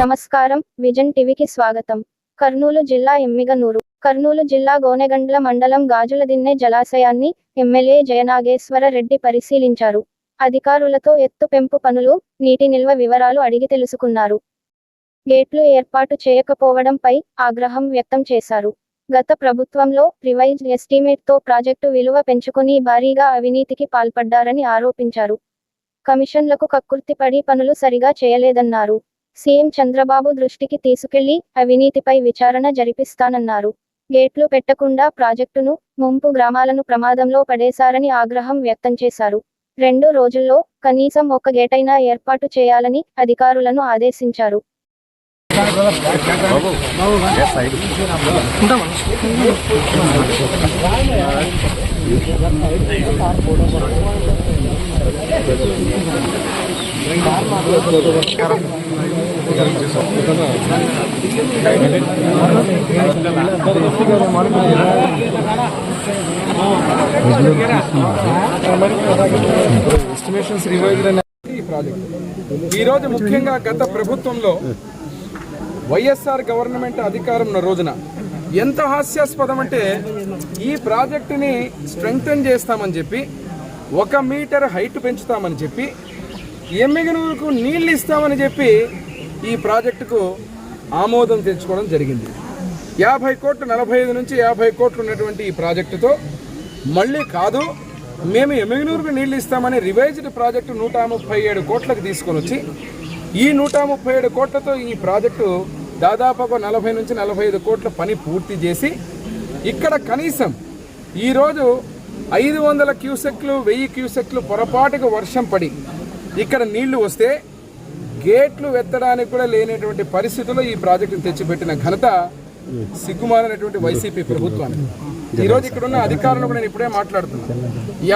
నమస్కారం. విజన్ టీవీకి స్వాగతం. కర్నూలు జిల్లా ఎమ్మిగనూరు కర్నూలు జిల్లా గోనెగండ్ల మండలం గాజులదిన్నె జలాశయాన్ని ఎమ్మెల్యే జయనాగేశ్వర రెడ్డి పరిశీలించారు. అధికారులతో ఎత్తు పెంపు పనులు నీటి నిల్వ వివరాలు అడిగి తెలుసుకున్నారు. గేట్లు ఏర్పాటు చేయకపోవడంపై ఆగ్రహం వ్యక్తం చేశారు. గత ప్రభుత్వంలో రివైజ్డ్ ఎస్టిమేట్తో ప్రాజెక్టు విలువ పెంచుకుని భారీగా అవినీతికి పాల్పడ్డారని ఆరోపించారు. కమిషన్లకు కక్కుర్తిపడి పనులు సరిగా చేయలేదన్నారు. సీఎం చంద్రబాబు దృష్టికి తీసుకెళ్ళి అవినీతిపై విచారణ జరిపిస్తానన్నారు. గేట్లు పెట్టకుండా ప్రాజెక్టును ముంపు గ్రామాలను ప్రమాదంలో పడేశారని ఆగ్రహం వ్యక్తం చేశారు. రెండు రోజుల్లో కనీసం ఒక గేటైనా ఏర్పాటు చేయాలని అధికారులను ఆదేశించారు. ఎస్టిమేషన్స్ రివైజ్డ్ ఈ ప్రాజెక్ట్ ఈరోజు ముఖ్యంగా గత ప్రభుత్వంలో వైఎస్ఆర్ గవర్నమెంట్ అధికారం ఉన్న రోజున ఎంత హాస్యాస్పదం అంటే ఈ ప్రాజెక్టుని స్ట్రెంగ్తన్ చేస్తామని చెప్పి ఒక మీటర్ హైట్ పెంచుతామని చెప్పి ఎమ్మిగనూరుకు నీళ్ళు ఇస్తామని చెప్పి ఈ ప్రాజెక్టుకు ఆమోదం తెచ్చుకోవడం జరిగింది. యాభై కోట్లు నలభై ఐదు నుంచి యాభై కోట్లు ఉన్నటువంటి ఈ ప్రాజెక్టుతో మళ్ళీ కాదు మేము ఎమ్మిగనూరుకు నీళ్ళు ఇస్తామని రివైజ్డ్ ప్రాజెక్టు నూట ముప్పై ఏడు కోట్లకు తీసుకొని వచ్చి ఈ నూట ముప్పై ఏడు కోట్లతో ఈ ప్రాజెక్టు దాదాపు ఒక నలభై నుంచి నలభై ఐదు కోట్ల పని పూర్తి చేసి ఇక్కడ కనీసం ఈరోజు ఐదు వందల క్యూసెక్లు వెయ్యి క్యూసెక్లు పొరపాటుకు వర్షం పడి ఇక్కడ నీళ్ళు వస్తే గేట్లు ఎత్తడానికి కూడా లేనటువంటి పరిస్థితుల్లో ఈ ప్రాజెక్టును తెచ్చిపెట్టిన ఘనత సిగ్గుమాలినటువంటి వైసీపీ ప్రభుత్వానికి. ఈరోజు ఇక్కడ ఉన్న అధికారులు కూడా నేను ఇప్పుడే మాట్లాడుతున్నాను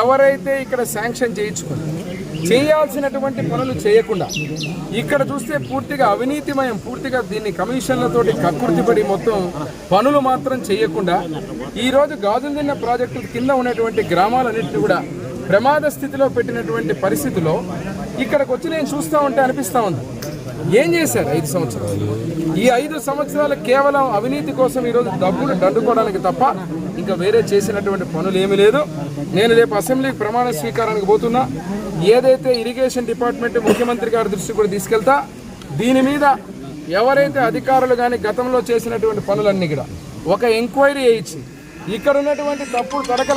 ఎవరైతే ఇక్కడ శాంక్షన్ చేయించుకుని చేయాల్సినటువంటి పనులు చేయకుండా ఇక్కడ చూస్తే పూర్తిగా అవినీతిమయం పూర్తిగా దీన్ని కమిషన్లతోటి కక్కుర్తిపడి మొత్తం పనులు మాత్రం చేయకుండా ఈరోజు గాజులు తిన్న ప్రాజెక్టు కింద ఉన్నటువంటి గ్రామాలన్నింటినీ కూడా ప్రమాద స్థితిలో పెట్టినటువంటి పరిస్థితిలో ఇక్కడికి వచ్చి నేను చూస్తూ ఉంటే అనిపిస్తూ ఉంది. ఏం చేశారు ఐదు సంవత్సరాలు? ఈ ఐదు సంవత్సరాలు కేవలం అవినీతి కోసం ఈరోజు డబ్బులు దండుకోవడానికి తప్ప ఇంకా వేరే చేసినటువంటి పనులు ఏమీ లేదు. నేను రేపు అసెంబ్లీకి ప్రమాణ స్వీకారానికి పోతున్నా. ఏదైతే ఇరిగేషన్ డిపార్ట్మెంట్ ముఖ్యమంత్రి గారి దృష్టికి కూడా తీసుకెళ్తా దీని మీద ఎవరైతే అధికారులు కానీ గతంలో చేసినటువంటి పనులన్నీ కూడా ఒక ఎంక్వైరీ వేయించి ఇక్కడ ఉన్నటువంటి తప్పుడు తడకల